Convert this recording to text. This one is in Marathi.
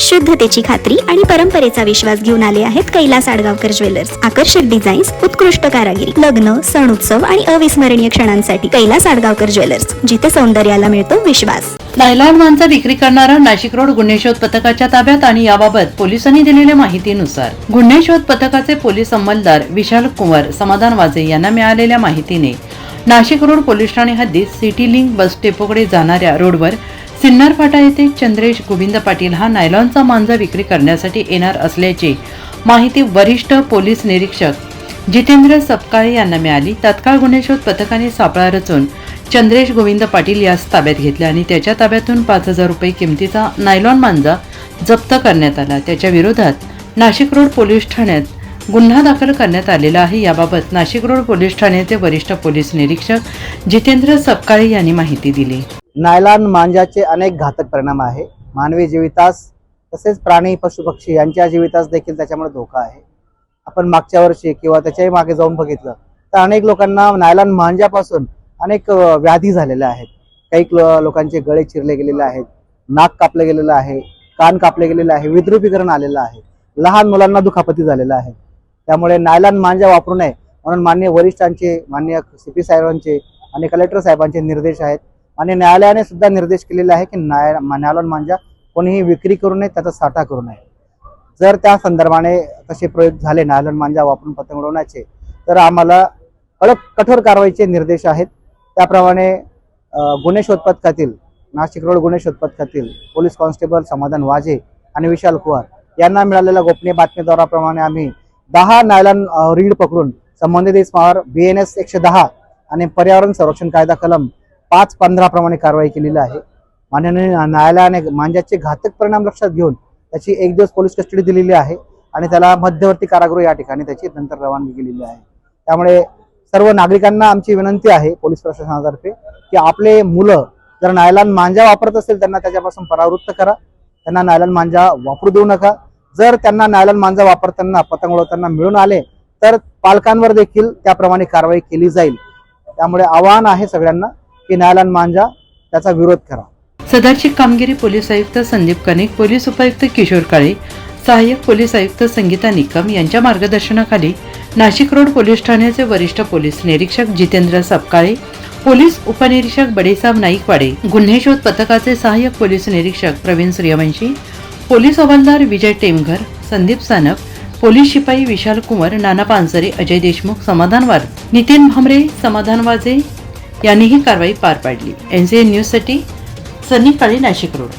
शुद्धतेची खात्री आणि परंपरेचा विश्वास घेऊन आले आहेत कैलास आडगावकर ज्वेलर्स. आकर्षक डिझाईन्स उत्कृष्ट कारागिरी लग्न सण उत्सव आणि अविस्मरणीय क्षणांसाठी कैलास आडगावकर ज्वेलर्स जिथे सौंदर्याला मिळतो विश्वास. नायलॉन मांजा विक्री करणारा नाशिक रोड गुन्हे शोध पथकाच्या ताब्यात आणि याबाबत पोलिसांनी दिलेल्या माहितीनुसार गुन्हे शोध पथकाचे पोलीस अंमलदार विशाल कुंवर समाधान वाजे यांना मिळालेल्या माहितीने नाशिक रोड पोलीस ठाणे हद्दीत सिटी लिंक बस डेपोकडे जाणाऱ्या रोडवर सिन्नर फाटा येथे चंद्रेश गोविंद पाटील हा नायलॉनचा मांजा विक्री करण्यासाठी येणार असल्याची माहिती वरिष्ठ पोलीस निरीक्षक जितेंद्र सपकाळे यांना मिळाली. तत्काळ गुन्हे शोध पथकाने सापळा रचून चंद्रेश गोविंद पाटील यास ताब्यात घेतले आणि त्याच्या ताब्यातून पाच हजार रुपये किमतीचा नायलॉन मांजा जप्त करण्यात आला. त्याच्या विरोधात नाशिक रोड पोलीस ठाण्यात गुन्हा दाखल करण्यात आलेला आहे. याबाबत नाशिक रोड पोलीस ठाण्याचे वरिष्ठ पोलीस निरीक्षक जितेंद्र सपकाळे यांनी माहिती दिली. नायलॉन मांजाचे अनेक घातक परिणाम आहे. मानवी जीवितास तसेच प्राणी पशुपक्षी यांच्या जीवितास देखील त्याच्यामुळे धोका आहे. आपण मागच्या वर्षी किंवा त्याच्याही मागे जाऊन बघितलं तर अनेक लोकांना नायलॉन मांजापासून अनेक व्याधी झालेल्या आहेत. काही लोकांचे गळे चिरले गेलेले आहेत नाक कापलं गेलेलं आहे कान कापले गेलेलं आहे विद्रुपीकरण आलेलं आहे लहान मुलांना दुखापती झालेला आहे. त्यामुळे नायलॉन मांजा वापरू नये म्हणून मान्य वरिष्ठांचे मान्य सी पी साहेबांचे आणि कलेक्टर साहेबांचे निर्देश आहेत आणि न्यायालयाने सुद्धा निर्देश केलेले आहे की न्याय नायलॉन मांजा. कोणीही विक्री करू नये त्याचा साठा करू नये. जर त्या संदर्भाने तसे प्रयोग झाले नायलॉन मांजा वापरून पतंग उडवण्याचे तर आम्हाला कडक कठोर कारवाईचे निर्देश आहेत. त्याप्रमाणे गुन्हे शोध पथकातील नाशिक रोड गुन्हे शोध पथकातील पोलीस कॉन्स्टेबल समाधान वाजे आणि विशाल कुवार यांना मिळालेल्या गोपनीय बातमीदाराप्रमाणे आम्ही दहा नायलॉन रीड पकडून संबंधित इसमावर बी एन एस एकशे दहा आणि पर्यावरण संरक्षण कायदा कलम पाच पंधरा प्रमाणे कारवाई केलेली आहे. माननीय न्यायालयाने मांजाचे घातक परिणाम लक्षात घेऊन त्याची एक दिवस पोलीस कस्टडी दिलेली आहे आणि त्याला मध्यवर्ती कारागृह या ठिकाणी त्याची नंतर रवानगी केलेली आहे. त्यामुळे सर्व नागरिकांना आमची विनंती आहे पोलीस प्रशासनातर्फे की आपले मुलं जर नायलॉन मांजा वापरत असेल त्यांना त्याच्यापासून परावृत्त करा. त्यांना नायलॉन मांजा वापरू देऊ नका. जर त्यांना नायलॉन मांजा वापरताना पतंग उडवताना मिळून आले तर पालकांवर देखील त्याप्रमाणे कारवाई केली जाईल. त्यामुळे आवाहन आहे सगळ्यांना की नायलॉन मांजा त्याचा विरोध करा. सदरची कामगिरी पोलीस आयुक्त संदीप कनिक पोलीस उपायुक्त किशोर काळे सहाय्यक पोलीस आयुक्त संगीता निकम यांच्या मार्गदर्शनाखाली नाशिक रोड पोलीस ठाण्याचे वरिष्ठ पोलीस निरीक्षक जितेंद्र सपकाळे पोलीस उपनिरीक्षक बडेसाब नाईकवाडे गुन्हे शोध पथकाचे सहाय्यक पोलीस निरीक्षक प्रवीण सूर्यवंशी पोलीस हवालदार विजय टेमघर संदीप सानप पोलीस शिपाई विशाल कुंवर नाना पानसरे अजय देशमुख समाधान वार नितीन भामरे समाधान वाजे यांनी ही कारवाई पार पाडली. एन एनसीएन न्यूजसाठी सनी काळे नाशिक रोड.